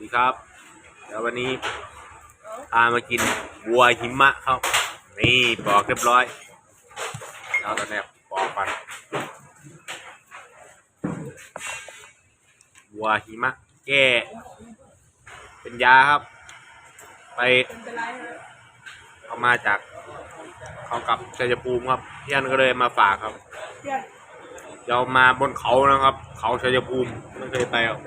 ดีครับเดี๋ยววันนี้พามากินบัวหิมะครับ นี่ปอกเรียบร้อยเราตอนแรกปอกปันบัวหิมะ แก้ เป็นยาครับ ไปเป็นเป็นไรฮะเอามาจากเขากลับชัยภูมิครับเพี่อนก็เลยมาฝากครับเพื่อนเรามาบนเขานะครับ เขาชัยภูมิไม่เคยไปหรอก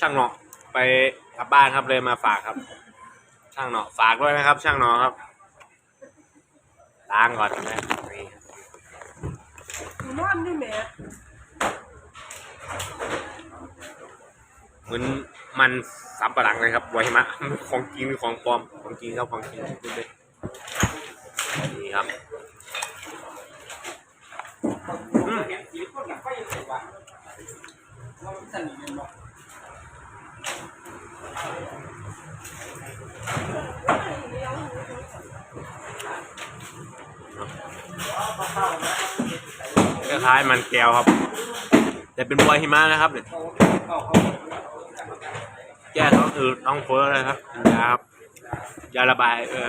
ช่างเนาะไปกลับบ้านครับเลยมาฝากครับ ช่างเนาะฝากด้วยนะครับ ช่างเนาะครับล้างก่อนนะนี่หนูนอนด้วยแหม่เหมือนมันสับปะหลังเลยครับไวมะของจริงหรือของปลอมของจริงครับของจริงพูดเลยนี่ครับอืม คล้ายๆมันแก้วครับ แต่เป็นบัวหิมะนะครับเนี่ยแก้ท้องอืดท้องเฟ้อเลยครับยาครับยาระบายเออ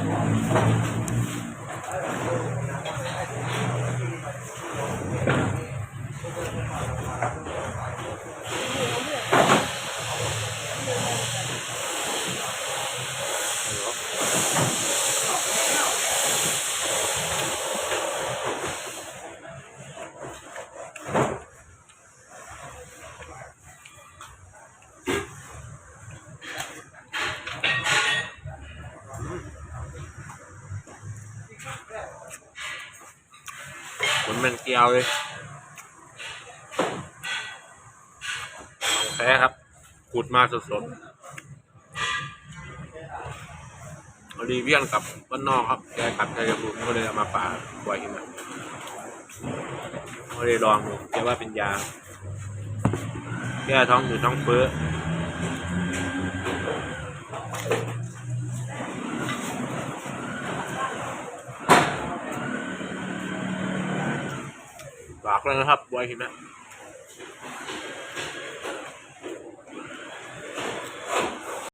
เหมือนมันแก้วเลยของแท้ครับขุดมาสดๆพอดีเวียนกับบ้านนอกครับแกกับชัยภูมิก็เลยเอามาป่าปล่อยมะก็เลยลองดูแกว่าเป็นยา แก้ท้องอืดท้องเฟ้อ ฝากเลยนะครับบวยหิมะ